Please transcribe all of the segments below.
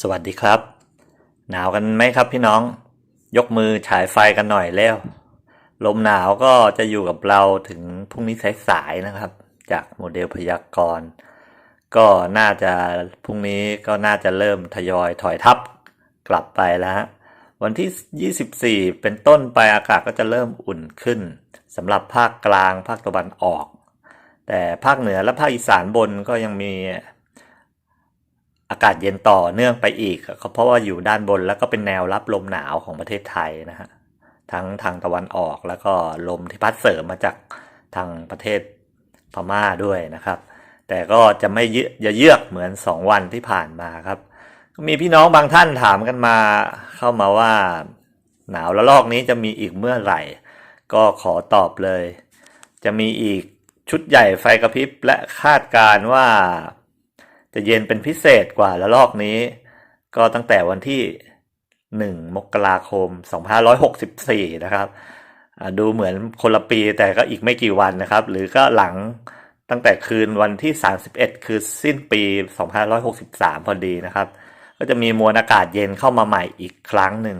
สวัสดีครับ หนาวกันไหมครับพี่น้อง ยกมือฉายไฟกันหน่อยแล้ว ลมหนาวก็จะอยู่กับเราถึงพรุ่งนี้สายๆนะครับ จากโมเดลพยากรณ์ก็น่าจะพรุ่งนี้ก็น่าจะเริ่มทยอยถอยทับกลับไปแล้วฮะวันที่ 24 เป็นต้นไปอากาศก็จะเริ่มอุ่นขึ้นสำหรับภาคกลางภาคตะวันออก แต่ภาคเหนือและภาคอีสานบนก็ยังมี อากาศเย็นต่อเนื่องไปอีกครับเพราะว่าอยู่ด้านบนแล้วก็เป็นแนวรับลมหนาวของประเทศไทยนะฮะทั้งทางตะวันออกแล้วก็ลมที่พัดเสริมมาจากทางประเทศพม่าด้วยนะครับ แต่ก็จะไม่เยือย่าเยือกเหมือนสองวันที่ผ่านมาครับ มีพี่น้องบางท่านถามกันมาเข้ามาว่า หนาวระลอกนี้จะมีอีกเมื่อไหร่ ก็ขอตอบเลย จะมีอีกชุดใหญ่ไฟกระพริบและคาดการณ์ว่า จะเย็นเป็นพิเศษกว่าละลอกนี้ ก็ตั้งแต่วันที่ 1 มกราคม 2564 นะครับ ดูเหมือนคนละปีแต่ก็อีกไม่กี่วันนะครับ หรือก็หลังตั้งแต่คืนวันที่ 31 คือสิ้นปี 2563 พอดีนะครับ ก็จะมีมวลอากาศเย็นเข้ามาใหม่อีกครั้งหนึ่ง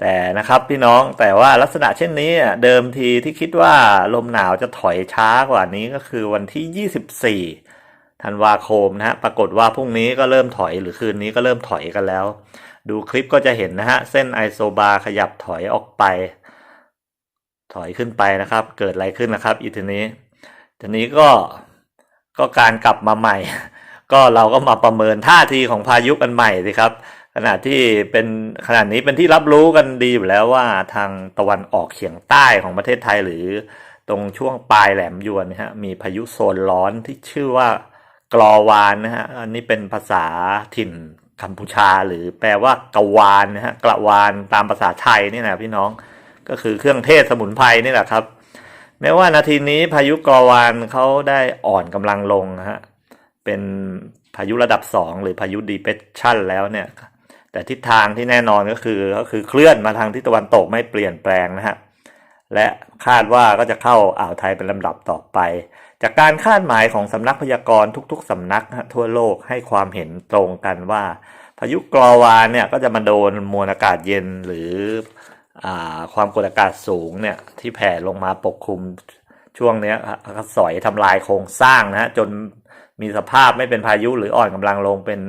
แต่นะครับพี่น้องแต่ว่าลักษณะเช่นนี้เดิมทีที่คิดว่าลมหนาวจะถอยช้ากว่านี้ก็คือวันที่ 24 ธันวาคมนะฮะปรากฏว่าพรุ่งนี้ก็เริ่มถอยหรือคืนนี้ก็เริ่มถอยกันแล้ว ดูคลิปก็จะเห็นนะฮะ เส้นไอโซบาขยับถอยออกไป ถอยขึ้นไปนะครับ เกิดอะไรขึ้นนะครับ อีทีนี้ทีนี้ก็ก็การกลับมาใหม่ ก็เราก็มาประเมินท่าทีของพายุกันใหม่สิครับขณะที่เป็นขณะนี้เป็นที่รับรู้กันดีอยู่แล้วว่าทางตะวันออกเฉียงใต้ของประเทศไทยหรือตรงช่วงปลายแหลมยวนนะฮะมีพายุโซนร้อนที่ชื่อว่า กรอวานนะฮะอันนี้เป็นภาษาถิ่นกัมพูชา หรือแปลว่ากวานนะฮะกระวานตามภาษาไทยนี่นะพี่น้องก็คือเครื่องเทศสมุนไพรนี่แหละครับ แม้ว่านาทีนี้พายุกรอวานเขาได้อ่อนกำลังลงนะฮะเป็นพายุระดับ 2 หรือพายุดีเพชชั่นแล้วเนี่ย แต่ทิศทางที่แน่นอนก็คือก็คือเคลื่อนมาทางทิศตะวันตกไม่เปลี่ยนแปลงนะฮะ และคาดว่าก็จะเข้าอ่าวไทยเป็นลำดับต่อไป จากการคาดหมายของสำนักพยากรณ์ทุก ๆสำนักทั่วโลกให้ความเห็นตรงกันว่า พายุกรอวานเนี่ยก็จะมาโดนมวลอากาศเย็นหรืออความกดอากาศสูงเนี่ยที่แผ่ลงมาปกคลุมช่วงนี้ก็สอยทำลายโครงสร้างนะฮะจนมีสภาพไม่เป็นพายุหรืออ่อนกำลังลงเป็น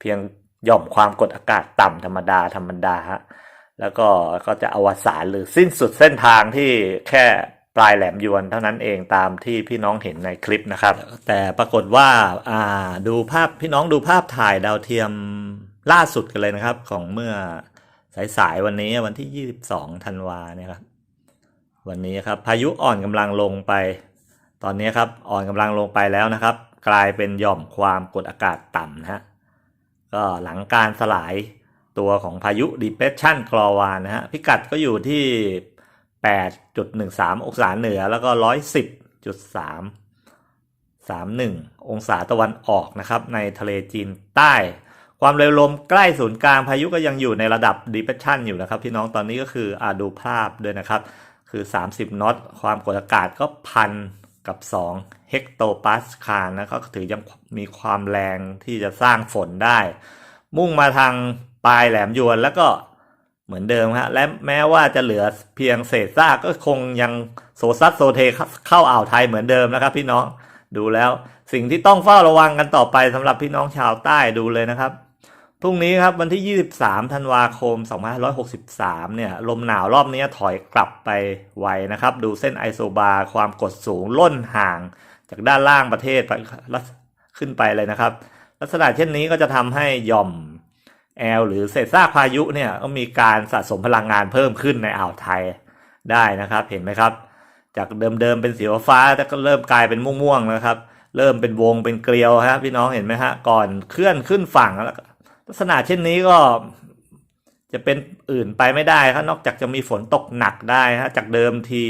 เพียงหย่อมความกดอากาศต่ำธรรมดาธรรมดาฮะ แล้วก็ก็จะอวสานหรือสิ้นสุดเส้นทางที่แค่ปลายแหลมยวนเท่านั้นเองตามที่พี่น้องเห็นในคลิปนะครับ แต่ปรากฏว่าอ่าดูภาพพี่น้องดูภาพถ่ายดาวเทียมล่าสุดกันเลยนะครับ ของเมื่อสายๆวันนี้วันที่ 22ธันวาเนี่ยครับวันนี้ครับพายุอ่อนกำลังลงไป ตอนนี้ครับอ่อนกำลังลงไปแล้วนะครับ กลายเป็นหย่อมความกดอากาศต่ำนะฮะก็หลังการสลาย ตัวของพายุ depression กรอวานนะฮะพิกัดก็อยู่ที่ 8.13 องศาเหนือแล้วก็ 110.3 31 องศาตะวันออกนะครับ ในทะเลจีนใต้ ความเร็วลมใกล้ศูนย์กลางพายุก็ยังอยู่ในระดับ depression อยู่นะครับ พี่น้องตอนนี้ก็คืออาดูภาพด้วยนะครับ คือ 30 นอต ความกดอากาศก็พันกับ2เฮกโตปาสคาลนะก็ถือยังมีความแรงที่จะสร้างฝนได้ มุ่งมาทาง ปลายแหลมยวนแล้วก็เหมือนเดิมฮะและแม้ว่าจะเหลือเพียงเศษซากก็คงยังโซซัดโซเทเข้าอ่าวไทยเหมือนเดิมนะครับ พี่น้องดูแล้วสิ่งที่ต้องเฝ้าระวังกันต่อไปสำหรับพี่น้องชาวใต้ดูเลยนะครับพรุ่งนี้ครับวันที่ 23 ธันวาคม 2563 เนี่ย ลมหนาวรอบนี้ถอยกลับไปไวนะครับ ดูเส้นไอโซบาร์ความกดสูงล่นห่าง จากด้านล่างประเทศไปขึ้นไปเลยนะครับ ลักษณะเช่นนี้ก็จะทำให้หย่อม แอลหรือเศษซากพายุเนี่ยก็มีการสะสมพลังงานเพิ่มขึ้นในอ่าวไทยได้นะครับ เห็นไหมครับ จากเดิมๆเป็นสีฟ้าแต่ก็เริ่มกลายเป็นม่วงๆนะครับ เริ่มเป็นวงเป็นเกลียวฮะพี่น้องเห็นไหมฮะก่อนเคลื่อนขึ้นฝั่งแล้วลักษณะเช่นนี้ก็จะเป็นอื่นไปไม่ได้ครับนอกจากจะมีฝนตกหนักได้ฮะจากเดิมที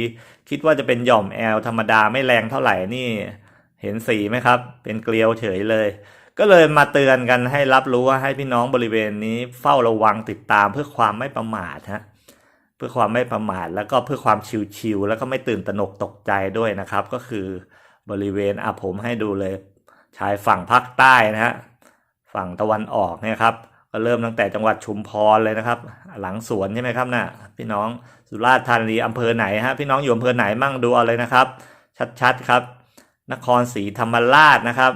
คิดว่าจะเป็นหย่อมแอลธรรมดาไม่แรงเท่าไหร่นี่ เห็นสีไหมครับ เป็นเกลียวเฉยเลย ก็เลยมาเตือนกันให้รับรู้ว่าให้พี่น้องบริเวณนี้เฝ้าระวังติดตามเพื่อความไม่ประมาทฮะเพื่อความไม่ประมาทแล้วก็เพื่อความชิวๆแล้วก็ไม่ตื่นตระหนกตกใจด้วยนะครับ ก็คือบริเวณอะผมให้ดูเลยชายฝั่งภาคใต้นะฮะฝั่งตะวันออกเนี่ยครับก็เริ่มตั้งแต่จังหวัดชุมพรเลยนะครับ หลังสวนใช่ไหมครับน่ะพี่น้องสุราษฎร์ธานีอำเภอไหนฮะพี่น้องอยู่อำเภอไหนมั่งดูเอาเลยนะครับ ชัดๆครับ นครศรีธรรมราชนะครับ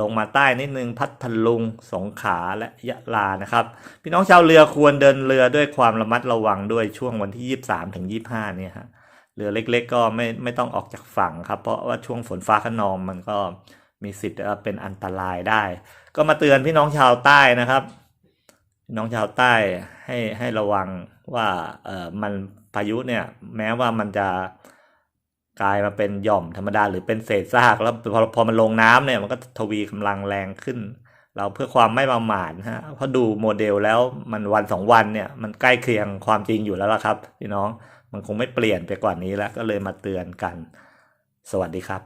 ลงมาใต้นิดนึงพัทลุง สงขลาและยะลานะครับ พี่น้องชาวเรือควรเดินเรือด้วยความระมัดระวังด้วยช่วงวันที่ 23 ถึง 25 เนี่ยฮะเรือเล็กๆ ก็ไม่ไม่ต้องออกจากฝั่งครับ เพราะว่าช่วงฝนฟ้าขนองมันก็มีสิทธิ์เป็นอันตรายได้ ก็มาเตือนพี่น้องชาวใต้นะครับพี่น้องชาวใต้ให้ให้ระวังว่าเออมันพายุเนี่ยแม้ว่ามันจะ กลายมาเป็นหย่อมธรรมดาหรือเป็นเศษซากแล้วพอพอมันลงน้ำเนี่ยมันก็ทวีกำลังแรงขึ้น เราเพื่อความไม่ประมาทนะฮะเพราะดูโมเดลแล้วมันวันสองวันเนี่ยมันใกล้เคียงความจริงอยู่แล้วล่ะครับพี่น้องมันคงไม่เปลี่ยนไปกว่านี้แล้วก็เลยมาเตือนกัน สวัสดีครับ